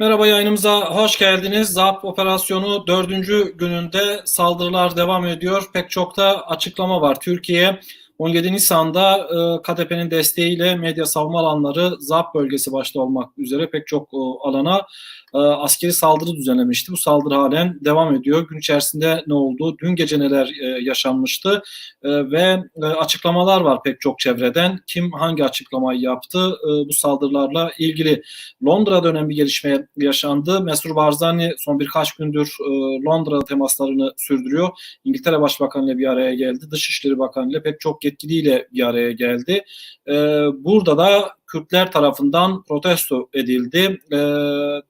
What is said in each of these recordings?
Merhaba yayınımıza hoş geldiniz. ZAP operasyonu dördüncü gününde saldırılar devam ediyor. Pek çok da açıklama var. Türkiye 17 Nisan'da e, KDP'nin desteğiyle medya savunma alanları ZAP bölgesi başta olmak üzere pek çok e, alana e, askeri saldırı düzenlemişti. Bu saldırı halen devam ediyor. Gün içerisinde ne oldu? Dün gece neler e, yaşanmıştı? E, ve e, açıklamalar var pek çok çevreden. Kim hangi açıklamayı yaptı e, bu saldırılarla ilgili? Londra'da önemli bir gelişme yaşandı. Mesut Barzani son birkaç gündür e, Londra temaslarını sürdürüyor. İngiltere Başbakanı ile bir araya geldi. Dışişleri Bakanı ile pek çok yetkiliyle bir araya geldi. Burada da Kürtler tarafından protesto edildi. E,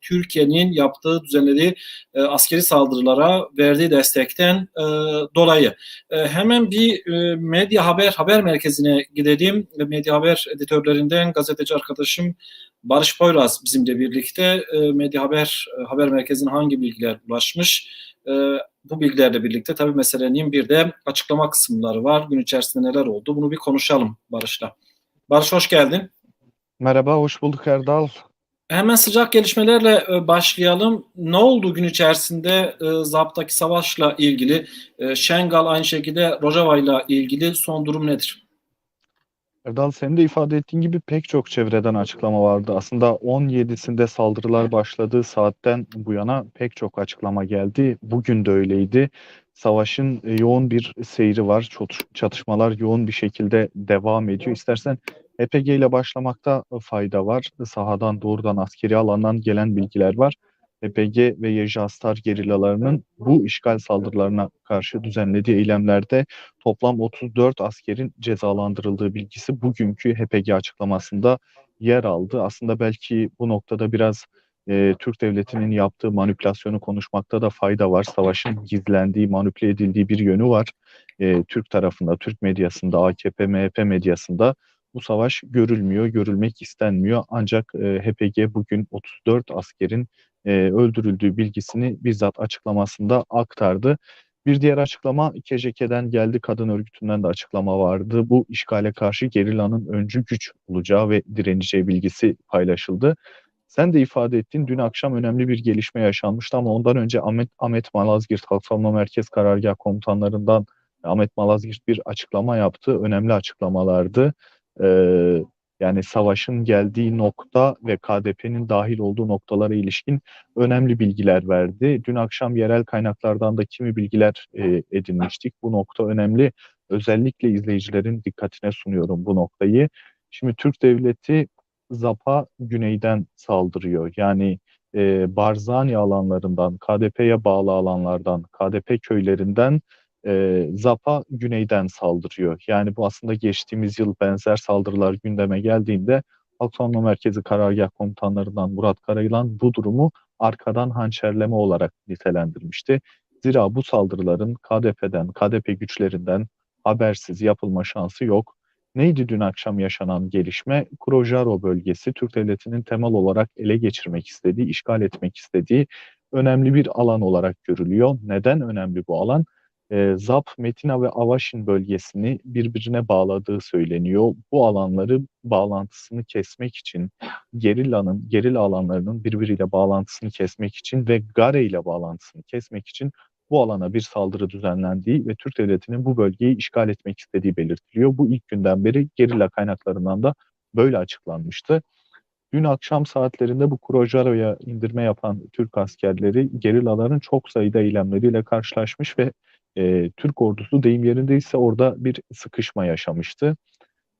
Türkiye'nin yaptığı, düzenlediği e, askeri saldırılara verdiği destekten e, dolayı. E, hemen bir e, medya haber haber merkezine gidelim. Medya haber editörlerinden gazeteci arkadaşım Barış Poyraz bizimle birlikte e, Medya Haber e, haber merkezine hangi bilgiler ulaşmış? E, bu bilgilerle birlikte tabii meselenin bir de açıklama kısımları var. Gün içerisinde neler oldu? Bunu bir konuşalım Barış'la. Barış hoş geldin. Merhaba, hoş bulduk Erdal. Hemen sıcak gelişmelerle e, başlayalım. Ne oldu gün içerisinde e, ZAP'taki savaşla ilgili? E, Şengal aynı şekilde Rojava'yla ilgili son durum nedir? Erdal senin de ifade ettiğin gibi pek çok çevreden açıklama vardı. Aslında 17'sinde saldırılar başladığı saatten bu yana pek çok açıklama geldi. Bugün de öyleydi. Savaşın e, yoğun bir seyri var. Çatışmalar yoğun bir şekilde devam ediyor. İstersen EPG ile başlamakta fayda var. Sahadan doğrudan askeri alandan gelen bilgiler var. EPG ve Yejastar gerillalarının bu işgal saldırılarına karşı düzenlediği eylemlerde toplam 34 askerin cezalandırıldığı bilgisi bugünkü HPG açıklamasında yer aldı. Aslında belki bu noktada biraz e, Türk devletinin yaptığı manipülasyonu konuşmakta da fayda var. Savaşın gizlendiği, manipüle edildiği bir yönü var. E, Türk tarafında, Türk medyasında, AKP, MHP medyasında bu savaş görülmüyor, görülmek istenmiyor. Ancak e, HPG bugün 34 askerin e, öldürüldüğü bilgisini bizzat açıklamasında aktardı. Bir diğer açıklama KJK'den geldi, kadın örgütünden de açıklama vardı. Bu işgale karşı gerillanın öncü güç olacağı ve direneceği bilgisi paylaşıldı. Sen de ifade ettin, dün akşam önemli bir gelişme yaşanmıştı ama ondan önce Ahmet, Ahmet Malazgirt Halk Savunma Merkez Karargah Komutanlarından Ahmet Malazgirt bir açıklama yaptı. Önemli açıklamalardı. Ee, yani savaşın geldiği nokta ve KDP'nin dahil olduğu noktalara ilişkin önemli bilgiler verdi. Dün akşam yerel kaynaklardan da kimi bilgiler e, edinmiştik. Bu nokta önemli. Özellikle izleyicilerin dikkatine sunuyorum bu noktayı. Şimdi Türk Devleti ZAP'a güneyden saldırıyor. Yani e, Barzani alanlarından, KDP'ye bağlı alanlardan, KDP köylerinden e, ZAP'a güneyden saldırıyor. Yani bu aslında geçtiğimiz yıl benzer saldırılar gündeme geldiğinde Halk Savunma Merkezi Karargah Komutanlarından Murat Karayılan bu durumu arkadan hançerleme olarak nitelendirmişti. Zira bu saldırıların KDP'den, KDP güçlerinden habersiz yapılma şansı yok. Neydi dün akşam yaşanan gelişme? Kurojaro bölgesi Türk Devleti'nin temel olarak ele geçirmek istediği, işgal etmek istediği önemli bir alan olarak görülüyor. Neden önemli bu alan? E, Zap, Metina ve Avaşin bölgesini birbirine bağladığı söyleniyor. Bu alanları bağlantısını kesmek için, gerillanın, gerilla alanlarının birbiriyle bağlantısını kesmek için ve Gare ile bağlantısını kesmek için bu alana bir saldırı düzenlendiği ve Türk Devleti'nin bu bölgeyi işgal etmek istediği belirtiliyor. Bu ilk günden beri gerilla kaynaklarından da böyle açıklanmıştı. Dün akşam saatlerinde bu Kurojaro'ya indirme yapan Türk askerleri gerillaların çok sayıda eylemleriyle karşılaşmış ve e, Türk ordusu deyim yerindeyse orada bir sıkışma yaşamıştı.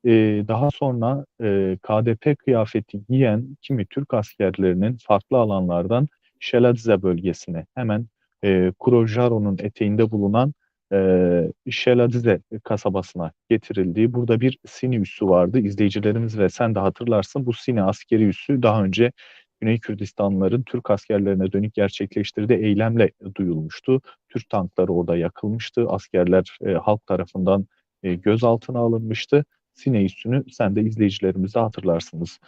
E, daha sonra e, KDP kıyafeti giyen kimi Türk askerlerinin farklı alanlardan Şeladize bölgesine hemen e, Kurojaro'nun eteğinde bulunan e, Şeladize kasabasına getirildiği burada bir Sini üssü vardı. İzleyicilerimiz ve sen de hatırlarsın bu Sini askeri üssü daha önce Güney Kürdistanlıların Türk askerlerine dönük gerçekleştirdiği eylemle duyulmuştu. Türk tankları orada yakılmıştı. Askerler e, halk tarafından e, gözaltına alınmıştı. Sine üssünü sen de izleyicilerimize hatırlarsınız.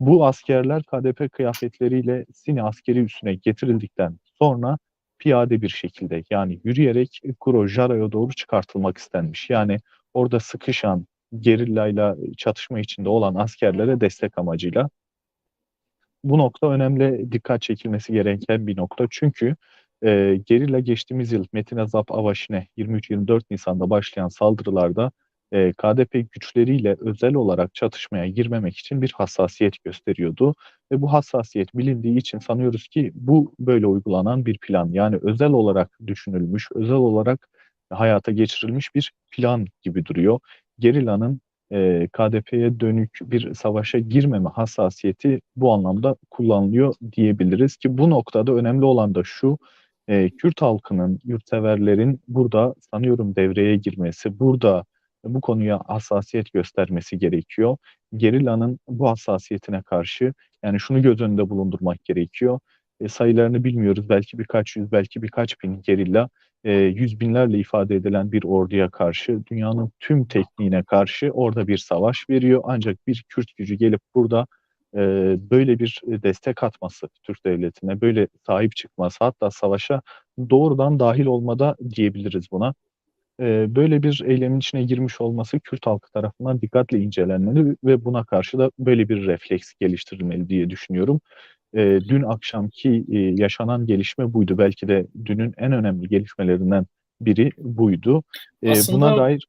Bu askerler KDP kıyafetleriyle Sine askeri üssüne getirildikten sonra piyade bir şekilde yani yürüyerek Kurojara'ya doğru çıkartılmak istenmiş. Yani orada sıkışan gerillayla çatışma içinde olan askerlere destek amacıyla Bu nokta önemli dikkat çekilmesi gereken bir nokta. Çünkü e, gerilla geçtiğimiz yıl Metin Azap Avaşin'e 23-24 Nisan'da başlayan saldırılarda e, KDP güçleriyle özel olarak çatışmaya girmemek için bir hassasiyet gösteriyordu. Ve bu hassasiyet bilindiği için sanıyoruz ki bu böyle uygulanan bir plan. Yani özel olarak düşünülmüş, özel olarak hayata geçirilmiş bir plan gibi duruyor. Gerilla'nın e, KDP'ye dönük bir savaşa girmeme hassasiyeti bu anlamda kullanılıyor diyebiliriz ki bu noktada önemli olan da şu, e, Kürt halkının, yurtseverlerin burada sanıyorum devreye girmesi, burada bu konuya hassasiyet göstermesi gerekiyor. Gerilla'nın bu hassasiyetine karşı yani şunu göz önünde bulundurmak gerekiyor. E, sayılarını bilmiyoruz. Belki birkaç yüz, belki birkaç bin gerilla e, yüz binlerle ifade edilen bir orduya karşı, dünyanın tüm tekniğine karşı orada bir savaş veriyor. Ancak bir Kürt gücü gelip burada e, böyle bir destek atması Türk devletine, böyle sahip çıkması, hatta savaşa doğrudan dahil olmada diyebiliriz buna. E, böyle bir eylemin içine girmiş olması Kürt halkı tarafından dikkatle incelenmeli ve buna karşı da böyle bir refleks geliştirilmeli diye düşünüyorum. E, dün akşamki e, yaşanan gelişme buydu. Belki de dünün en önemli gelişmelerinden biri buydu. E, Aslında- buna dair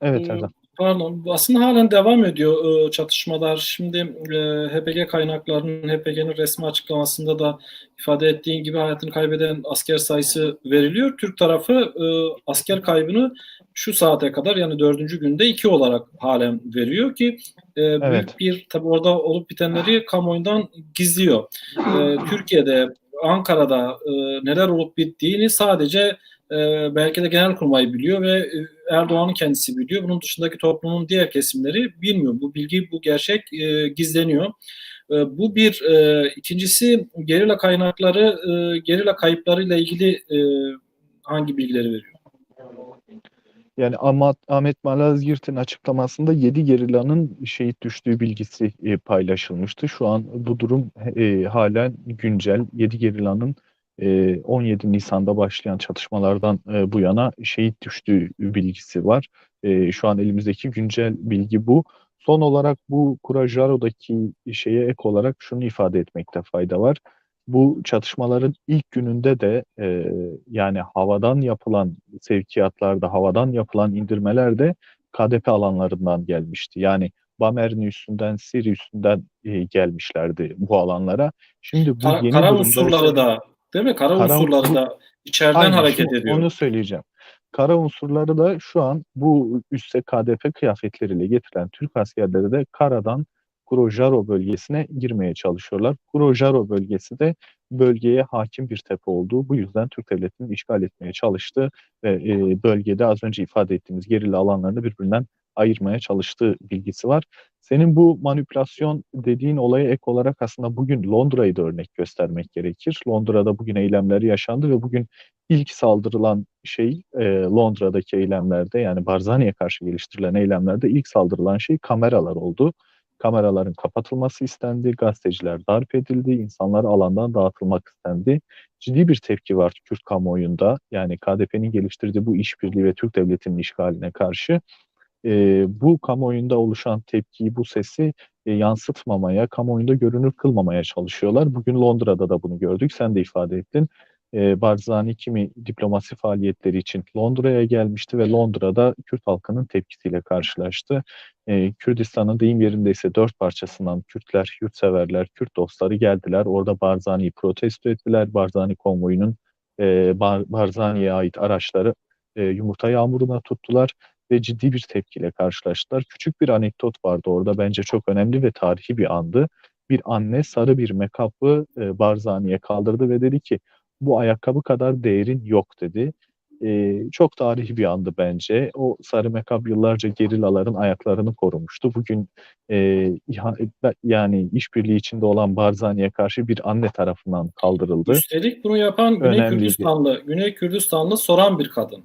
evet Ee, Erdem. Pardon, aslında halen devam ediyor e, çatışmalar. Şimdi e, HPG kaynaklarının, HPG'nin resmi açıklamasında da ifade ettiğin gibi hayatını kaybeden asker sayısı veriliyor. Türk tarafı e, asker kaybını şu saate kadar yani dördüncü günde iki olarak halen veriyor ki e, büyük Evet. bir tabi orada olup bitenleri kamuoyundan gizliyor. E, Türkiye'de, Ankara'da e, neler olup bittiğini sadece e, belki de Genelkurmay biliyor ve e, Erdoğan'ın kendisi biliyor. Bunun dışındaki toplumun diğer kesimleri bilmiyor. Bu bilgi, bu gerçek e, gizleniyor. E, bu bir. E, ikincisi gerilla kaynakları, e, gerilla kayıplarıyla ilgili e, hangi bilgileri veriyor? Yani Ahmet, Ahmet Malazgirt'in açıklamasında 7 gerillanın şehit düştüğü bilgisi e, paylaşılmıştı. Şu an bu durum e, halen güncel. 7 gerillanın e, 17 Nisan'da başlayan çatışmalardan e, bu yana şehit düştüğü bilgisi var. E, şu an elimizdeki güncel bilgi bu. Son olarak bu Kurajaro'daki şeye ek olarak şunu ifade etmekte fayda var. Bu çatışmaların ilk gününde de e, yani havadan yapılan sevkiyatlarda, havadan yapılan indirmeler de KDP alanlarından gelmişti. Yani Bamerni üstünden, Siri üstünden e, gelmişlerdi bu alanlara. Şimdi bu Kara, yeni kara unsurları da değil mi? Kara, Kara- unsurları da içeriden Aynen, hareket ediyor. Onu söyleyeceğim. Kara unsurları da şu an bu üste KDP kıyafetleriyle getirilen Türk askerleri de karadan Kurojaro bölgesine girmeye çalışıyorlar. Kurojaro bölgesi de bölgeye hakim bir tepe olduğu bu yüzden Türk devletinin işgal etmeye çalıştığı ve e, bölgede az önce ifade ettiğimiz gerilla alanlarını birbirinden ayırmaya çalıştığı bilgisi var. Senin bu manipülasyon dediğin olaya ek olarak aslında bugün Londra'yı da örnek göstermek gerekir. Londra'da bugün eylemler yaşandı ve bugün ilk saldırılan şey e, Londra'daki eylemlerde yani Barzani'ye karşı geliştirilen eylemlerde ilk saldırılan şey kameralar oldu. Kameraların kapatılması istendi, gazeteciler darp edildi, insanlar alandan dağıtılmak istendi. Ciddi bir tepki var Kürt kamuoyunda. Yani KDP'nin geliştirdiği bu işbirliği ve Türk devletinin işgaline karşı e, bu kamuoyunda oluşan tepkiyi, bu sesi e, yansıtmamaya, kamuoyunda görünür kılmamaya çalışıyorlar. Bugün Londra'da da bunu gördük. Sen de ifade ettin. E, Barzani kimi diplomasi faaliyetleri için Londra'ya gelmişti ve Londra'da Kürt halkının tepkisiyle karşılaştı. E, Kürdistan'ın deyim yerindeyse dört parçasından Kürtler, yurtseverler, Kürt dostları geldiler. Orada Barzani'yi protesto ettiler. Barzani konvoyunun e, Bar Barzani'ye ait araçları e, yumurta yağmuruna tuttular ve ciddi bir tepkiyle karşılaştılar. Küçük bir anekdot vardı orada bence çok önemli ve tarihi bir andı. Bir anne sarı bir mekapı e, Barzani'ye kaldırdı ve dedi ki bu ayakkabı kadar değerin yok dedi. E, çok tarihi bir andı bence. O sarı mekap yıllarca gerillaların ayaklarını korumuştu. Bugün e, iha- yani işbirliği içinde olan Barzani'ye karşı bir anne tarafından kaldırıldı. Üstelik bunu yapan Güney. Kürdistanlı, Güney Kürdistanlı soran bir kadın.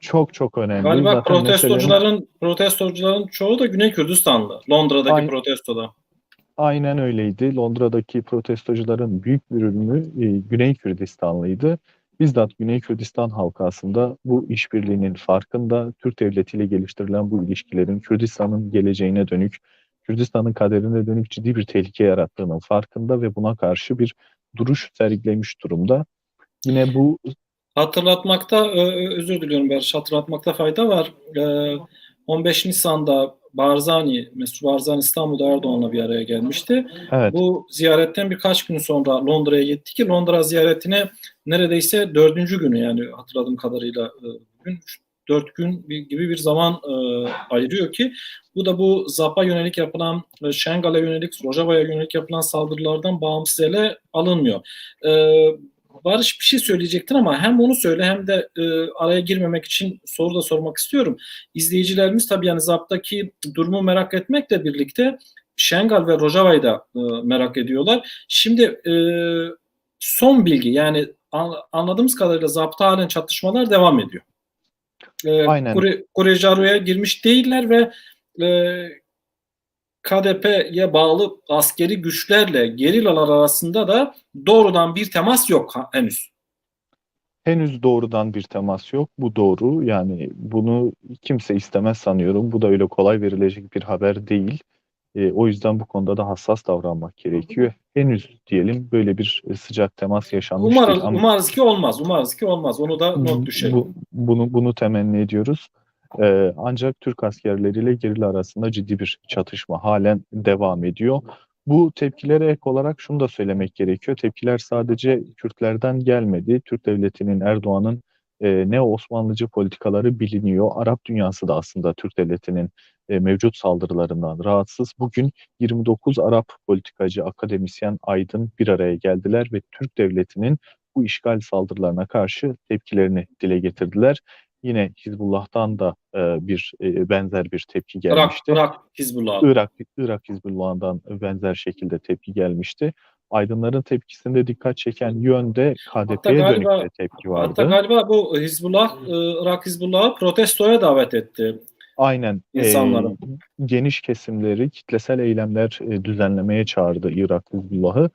Çok çok önemli. Galiba Zaten meselenin- protestocuların protestocuların çoğu da Güney Kürdistanlı. Londra'daki Aynen. protestoda. Aynen öyleydi. Londra'daki protestocuların büyük bir bölümü e, Güney Kürdistanlıydı. Bizzat Güney Kürdistan halkı aslında bu işbirliğinin farkında, Türk devletiyle geliştirilen bu ilişkilerin Kürdistan'ın geleceğine dönük, Kürdistan'ın kaderine dönük ciddi bir tehlike yarattığının farkında ve buna karşı bir duruş sergilemiş durumda. Yine bu Hatırlatmakta, özür diliyorum Barış, hatırlatmakta fayda var. Ee, 15 Nisan'da Barzani, Mesut Barzani İstanbul'da Erdoğan'la bir araya gelmişti. evet Bu ziyaretten birkaç gün sonra Londra'ya gitti ki Londra ziyaretine neredeyse dördüncü günü yani hatırladığım kadarıyla e, bugün dört gün gibi bir zaman e, ayırıyor ki bu da bu ZAP'a yönelik yapılan, e, Şengal'e yönelik, Rojava'ya yönelik yapılan saldırılardan bağımsız ele alınmıyor. E, Barış bir şey söyleyecektin ama hem onu söyle hem de e, araya girmemek için soru da sormak istiyorum. İzleyicilerimiz tabii yani ZAP'taki durumu merak etmekle birlikte Şengal ve Rojava'yı da e, merak ediyorlar. Şimdi e, son bilgi yani an- anladığımız kadarıyla zapta halen çatışmalar devam ediyor. E, Aynen. Kure- Kurejaru'ya girmiş değiller ve e, KDP'ye bağlı askeri güçlerle gerillalar arasında da doğrudan bir temas yok henüz. henüz doğrudan bir temas yok. Bu doğru. Yani bunu kimse istemez sanıyorum. Bu da öyle kolay verilecek bir haber değil. E, o yüzden bu konuda da hassas davranmak gerekiyor. Henüz diyelim böyle bir sıcak temas yaşanmış Umarız, değil. Ama umarız ki olmaz. Umarız ki olmaz. Onu da not düşelim. bu, bunu bunu temenni ediyoruz. E, ancak Türk askerleriyle gerilla arasında ciddi bir çatışma halen devam ediyor. Bu tepkilere ek olarak şunu da söylemek gerekiyor. Tepkiler sadece Kürtlerden gelmedi. Türk devletinin Erdoğan'ın e, neo-Osmanlıcı politikaları biliniyor. Arap dünyası da aslında Türk devletinin e, mevcut saldırılarından rahatsız. Bugün 29 Arap politikacı, akademisyen, aydın bir araya geldiler ve Türk devletinin bu işgal saldırılarına karşı tepkilerini dile getirdiler. Yine Hizbullah'tan da e, bir e, benzer bir tepki Irak, gelmişti. Irak Hizbullah. Irak, Irak Hizbullah'ından benzer şekilde tepki gelmişti. Aydınların tepkisinde dikkat çeken yönde KDP'ye dönük de tepki Hatta vardı. galiba bu Hizbullah, e, Irak Hizbullah'ı protestoya davet etti. Aynen. İnsanları. e, geniş kesimleri kitlesel eylemler e, düzenlemeye çağırdı Irak Hizbullah'ı.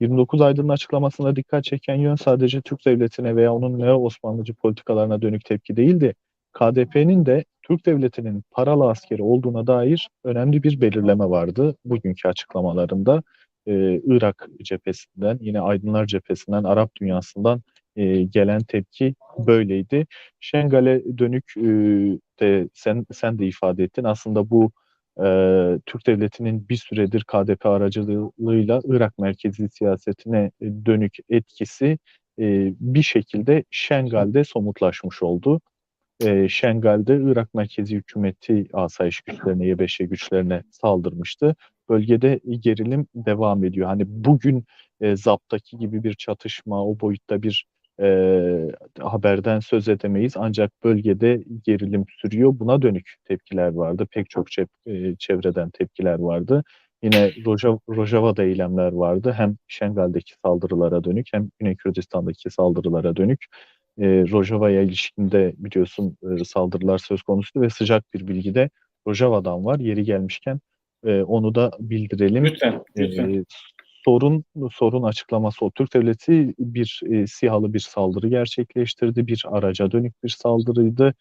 29 Aydın'ın açıklamasına dikkat çeken yön sadece Türk devletine veya onun neo-Osmanlıcı politikalarına dönük tepki değildi. KDP'nin de Türk devletinin paralı askeri olduğuna dair önemli bir belirleme vardı bugünkü açıklamalarında. Ee, Irak cephesinden, yine Aydınlar cephesinden, Arap dünyasından e, gelen tepki böyleydi. Şengal'e dönük e, de sen sen de ifade ettin. Aslında bu e, Türk devletinin bir süredir KDP aracılığıyla Irak merkezi siyasetine e, dönük etkisi e, bir şekilde Şengal'de somutlaşmış oldu. E, Şengal'de Irak merkezi hükümeti asayiş güçlerine, YBŞ güçlerine saldırmıştı. Bölgede gerilim devam ediyor. Hani bugün e, Zap'taki gibi bir çatışma, o boyutta bir e, haberden söz edemeyiz. Ancak bölgede gerilim sürüyor. Buna dönük tepkiler vardı. Pek çok çep- e, çevreden tepkiler vardı. Yine Roja, Rojava'da eylemler vardı. Hem Şengal'deki saldırılara dönük hem Güney Kürdistan'daki saldırılara dönük. E, Rojava'ya ilişkinde biliyorsun e, saldırılar söz konusu ve sıcak bir bilgi de Rojava'dan var. Yeri gelmişken e, onu da bildirelim. Lütfen, lütfen. Ee, sorun sorun açıklaması o. Türk devleti bir e, SİHA'lı bir saldırı gerçekleştirdi. Bir araca dönük bir saldırıydı.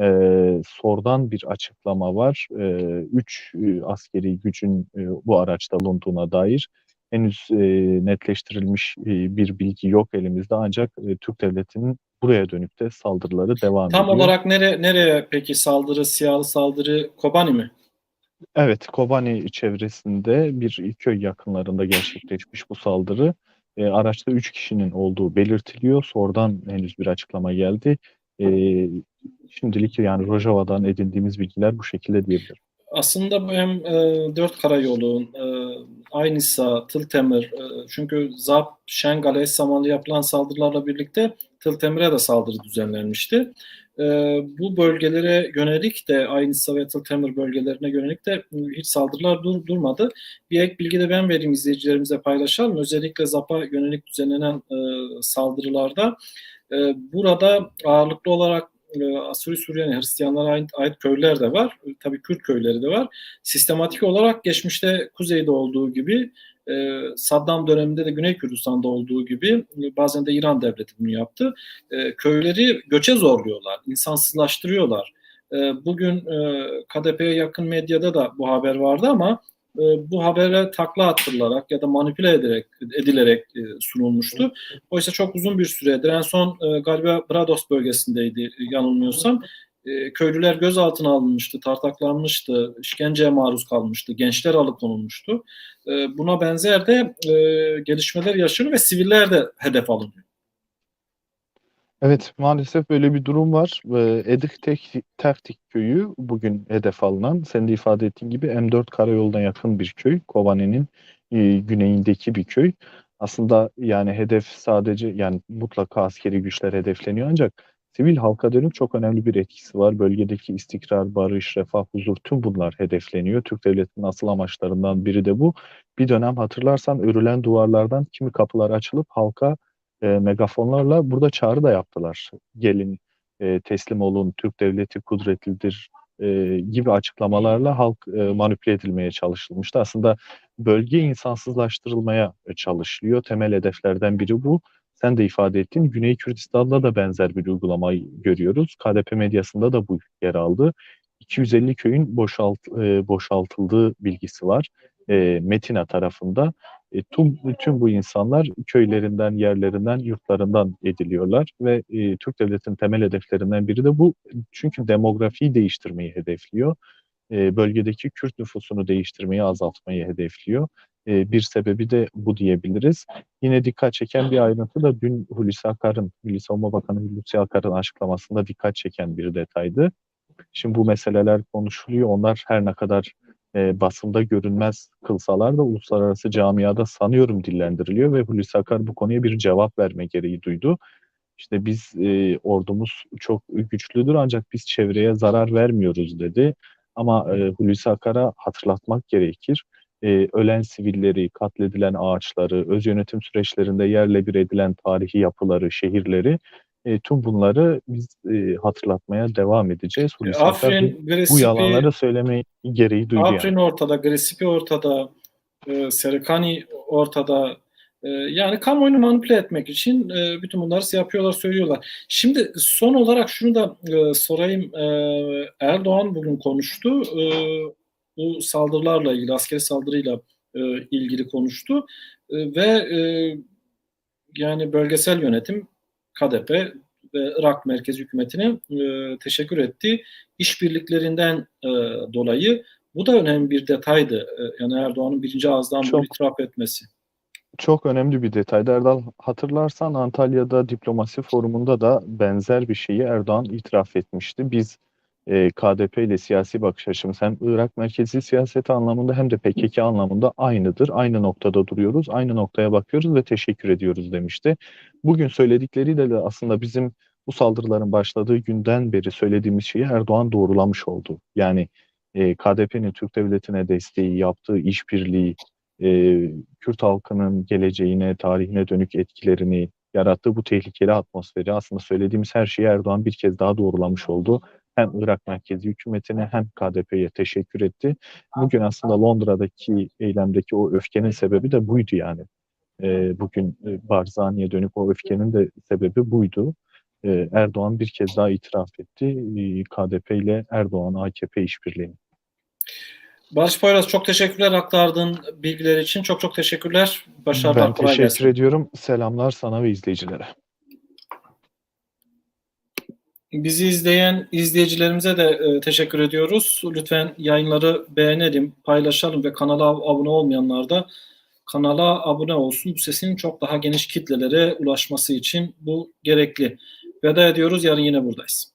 Ee, Sor'dan bir açıklama var. Ee, üç e, askeri gücün e, bu araçta bulunduğuna dair henüz e, netleştirilmiş e, bir bilgi yok elimizde ancak e, Türk devletinin buraya dönük de saldırıları devam Tam ediyor. olarak nere, nereye peki saldırı, siyahlı saldırı Kobani mi? Evet, Kobani çevresinde bir köy yakınlarında gerçekleşmiş bu saldırı. E, araçta 3 kişinin olduğu belirtiliyor. Sonradan henüz bir açıklama geldi. E, şimdilik yani Rojava'dan edindiğimiz bilgiler bu şekilde diyebilirim. Aslında bu hem e, Dört Karayolu, e, Aynisa, Tıltemir, e, çünkü ZAP, Şengal'e eş zamanlı yapılan saldırılarla birlikte Tıltemir'e de saldırı düzenlenmişti. E, bu bölgelere yönelik de Aynisa ve Tıltemir bölgelerine yönelik de hiç saldırılar dur, durmadı. Bir ek bilgi de ben vereyim izleyicilerimize paylaşalım. Özellikle ZAP'a yönelik düzenlenen e, saldırılarda e, burada ağırlıklı olarak Asuri Süryani Hristiyanlara ait, ait köyler de var. Tabii Kürt köyleri de var. Sistematik olarak geçmişte kuzeyde olduğu gibi e, Saddam döneminde de Güney Kürdistan'da olduğu gibi e, bazen de İran devleti bunu yaptı. E, köyleri göçe zorluyorlar, insansızlaştırıyorlar. E, bugün e, KDP'ye yakın medyada da bu haber vardı ama e, bu habere takla attırılarak ya da manipüle ederek edilerek sunulmuştu. Oysa çok uzun bir süredir en son galiba Brados bölgesindeydi yanılmıyorsam. E, köylüler gözaltına alınmıştı, tartaklanmıştı, işkenceye maruz kalmıştı, gençler alıkonulmuştu. E, buna benzer de e, gelişmeler yaşanıyor ve siviller de hedef alınıyor. Evet, maalesef böyle bir durum var. Ee, Edik Tek- köyü bugün hedef alınan, senin de ifade ettiğin gibi M4 karayoluna yakın bir köy. Kobani'nin e, güneyindeki bir köy. Aslında yani hedef sadece yani mutlaka askeri güçler hedefleniyor ancak sivil halka dönük çok önemli bir etkisi var. Bölgedeki istikrar, barış, refah, huzur tüm bunlar hedefleniyor. Türk Devleti'nin asıl amaçlarından biri de bu. Bir dönem hatırlarsan örülen duvarlardan kimi kapılar açılıp halka e, megafonlarla burada çağrı da yaptılar. Gelin e, teslim olun, Türk devleti kudretlidir e, gibi açıklamalarla halk e, manipüle edilmeye çalışılmıştı. Aslında bölge insansızlaştırılmaya e, çalışılıyor. Temel hedeflerden biri bu. Sen de ifade ettin. Güney Kürdistan'da da benzer bir uygulamayı görüyoruz. KDP medyasında da bu yer aldı. 250 köyün boşalt, e, boşaltıldığı bilgisi var. E, Metina tarafında. E, tüm, tüm bu insanlar köylerinden, yerlerinden, yurtlarından ediliyorlar ve e, Türk Devleti'nin temel hedeflerinden biri de bu. Çünkü demografiyi değiştirmeyi hedefliyor. E, bölgedeki Kürt nüfusunu değiştirmeyi, azaltmayı hedefliyor. E, bir sebebi de bu diyebiliriz. Yine dikkat çeken bir ayrıntı da dün Hulusi Akar'ın, Milli Savunma Bakanı Hulusi Akar'ın açıklamasında dikkat çeken bir detaydı. Şimdi bu meseleler konuşuluyor. Onlar her ne kadar e, basında görünmez kılsalar da uluslararası camiada sanıyorum dillendiriliyor ve Hulusi Akar bu konuya bir cevap verme gereği duydu. İşte biz e, ordumuz çok güçlüdür ancak biz çevreye zarar vermiyoruz dedi. Ama e, Hulusi Akar'a hatırlatmak gerekir. E, ölen sivilleri, katledilen ağaçları, öz yönetim süreçlerinde yerle bir edilen tarihi yapıları, şehirleri e, tüm bunları biz e, hatırlatmaya devam edeceğiz. Hulusi bu- Afrin, bu Gresipi, yalanları söyleme gereği duydu yani. Afrin ortada, Gresipi ortada, e, Serikani ortada. E, yani kamuoyunu manipüle etmek için e, bütün bunları yapıyorlar, söylüyorlar. Şimdi son olarak şunu da e, sorayım. E, Erdoğan bugün konuştu. E, bu saldırılarla ilgili, askeri saldırıyla e, ilgili konuştu. E, ve e, yani bölgesel yönetim KDP ve Irak merkezi hükümetine e, teşekkür etti. İşbirliklerinden e, dolayı bu da önemli bir detaydı. E, yani Erdoğan'ın birinci ağızdan bunu Çok. itiraf etmesi. Çok önemli bir detay. Erdal hatırlarsan Antalya'da diplomasi forumunda da benzer bir şeyi Erdoğan itiraf etmişti. Biz e, KDP ile siyasi bakış açımız hem Irak merkezi siyaset anlamında hem de PKK anlamında aynıdır. Aynı noktada duruyoruz, aynı noktaya bakıyoruz ve teşekkür ediyoruz demişti. Bugün söyledikleriyle de aslında bizim bu saldırıların başladığı günden beri söylediğimiz şeyi Erdoğan doğrulamış oldu. Yani e, KDP'nin Türk devletine desteği, yaptığı işbirliği, e, Kürt halkının geleceğine, tarihine dönük etkilerini, yarattığı bu tehlikeli atmosferi aslında söylediğimiz her şeyi Erdoğan bir kez daha doğrulamış oldu. Hem Irak merkezi hükümetine hem KDP'ye teşekkür etti. Bugün aslında Londra'daki eylemdeki o öfkenin sebebi de buydu yani. E, bugün e, Barzani'ye dönük o öfkenin de sebebi buydu. E, Erdoğan bir kez daha itiraf etti e, KDP ile Erdoğan AKP işbirliğini. Barış Poyraz çok teşekkürler aktardığın bilgiler için. Çok çok teşekkürler. Başarılar Ben kolay teşekkür gelsin. ediyorum. Selamlar sana ve izleyicilere. Bizi izleyen izleyicilerimize de e, teşekkür ediyoruz. Lütfen yayınları beğenelim, paylaşalım ve kanala abone olmayanlar da kanala abone olsun. Bu sesin çok daha geniş kitlelere ulaşması için bu gerekli. Veda ediyoruz. Yarın yine buradayız.